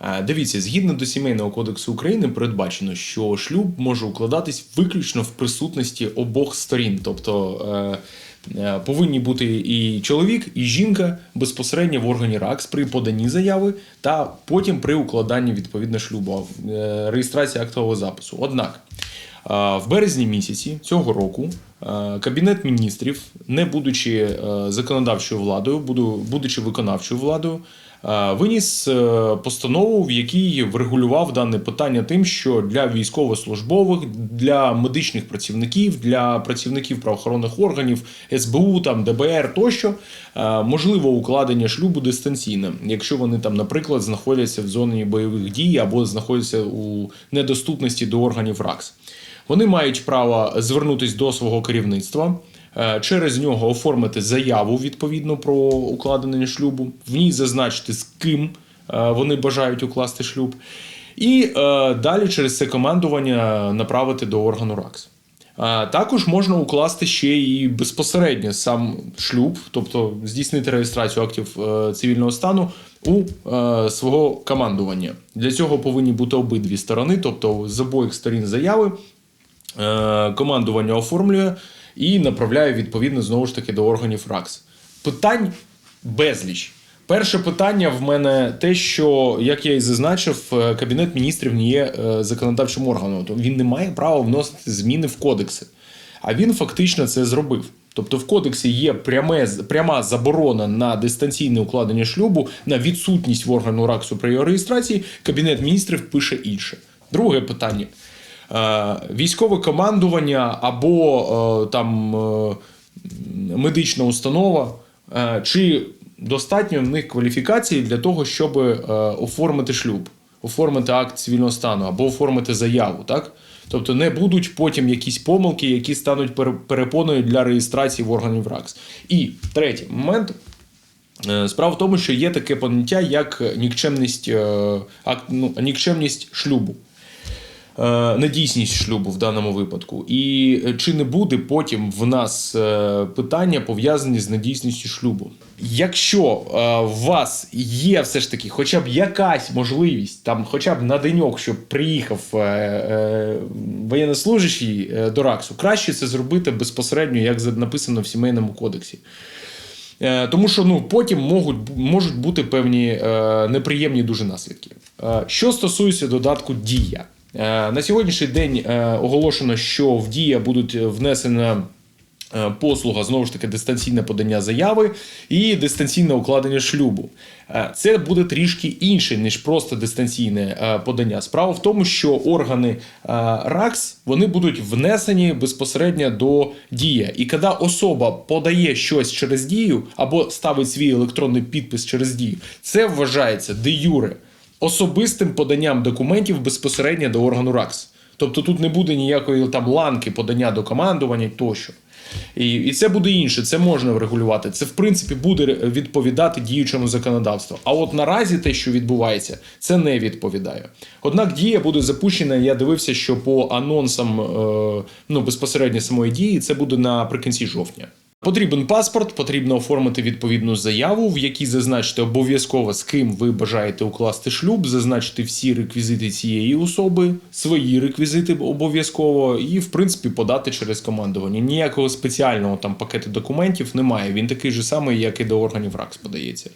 Е, Дивіться, згідно до сімейного кодексу України, передбачено, що шлюб може укладатись виключно в присутності обох сторін, тобто е, е, повинні бути і чоловік, і жінка безпосередньо в органі РАКС при поданні заяви та потім при укладанні відповідно шлюбу, реєстрації актового запису. Однак в березні місяці цього року е, Кабінет міністрів, не будучи е, законодавчою владою, будучи виконавчою владою, е, виніс постанову, в якій врегулював дане питання тим, що для військовослужбових, для медичних працівників, для працівників правоохоронних органів, СБУ, там ДБР тощо можливо укладення шлюбу дистанційно, якщо вони там, наприклад, знаходяться в зоні бойових дій або знаходяться у недоступності до органів РАКС. Вони мають право звернутися до свого керівництва, е, через нього оформити заяву відповідно про укладення шлюбу, в ній зазначити з ким е, вони бажають укласти шлюб, і е, далі через це командування направити до органу РАКС. Також можна укласти ще і безпосередньо сам шлюб, тобто здійснити реєстрацію актів цивільного стану у свого командування. Для цього повинні бути обидві сторони, тобто з обох сторін заяви командування оформлює і направляє відповідно знову ж таки до органів РАКС. Питань безліч. Перше питання в мене те, що як я і зазначив, е, кабінет міністрів не є е, законодавчим органом, то він не має права вносити зміни в кодекси. А він фактично це зробив. Тобто в кодексі є пряме, пряма заборона на дистанційне укладення шлюбу, на відсутність в органу РАКСу при його реєстрації. Кабінет міністрів пише інше. Друге питання. Е, Військове командування або е, там е, медична установа, чи достатньо в них кваліфікації для того, щоб оформити шлюб, оформити акт цивільного стану або оформити заяву, так? Тобто не будуть потім якісь помилки, які стануть перепоною для реєстрації в органів РАКС. І третій момент. Справа в тому, що є таке поняття, як нікчемність, ну, нікчемність шлюбу. Е, недійсність шлюбу в даному випадку. І е, чи не буде потім в нас е, питання пов'язані з недійсністю шлюбу? Якщо у вас є все ж таки хоча б якась можливість, там хоча б на деньок, щоб приїхав воєннослужащий до РАКСу, краще це зробити безпосередньо, як написано в сімейному кодексі. Тому що ну, потім можуть, можуть бути певні е, неприємні дуже наслідки. Е, що стосується додатку Дія, на сьогоднішній день е, оголошено, що в Дія будуть внесена е, послуга знову ж таки дистанційне подання заяви і дистанційне укладення шлюбу. Е, Це буде трішки інше, ніж просто дистанційне е, подання. Справа в тому, що органи е, РАКС вони будуть внесені безпосередньо до дія. І коли особа подає щось через дію або ставить свій електронний підпис через дію, це вважається де юре особистим поданням документів безпосередньо до органу РАКС. Тобто тут не буде ніякої там ланки подання до командування тощо. І, і це буде інше, це можна врегулювати. Це в принципі буде відповідати діючому законодавству. А от наразі те, що відбувається, це не відповідає. Однак дія буде запущена. Я дивився, що по анонсам е, ну безпосередньо самої дії це буде наприкінці жовтня. Потрібен паспорт, потрібно оформити відповідну заяву, в якій зазначити обов'язково з ким ви бажаєте укласти шлюб, зазначити всі реквізити цієї особи, свої реквізити обов'язково, і в принципі подати через командування. Ніякого спеціального там пакету документів немає. Він такий же самий, як і до органів РАКС подається.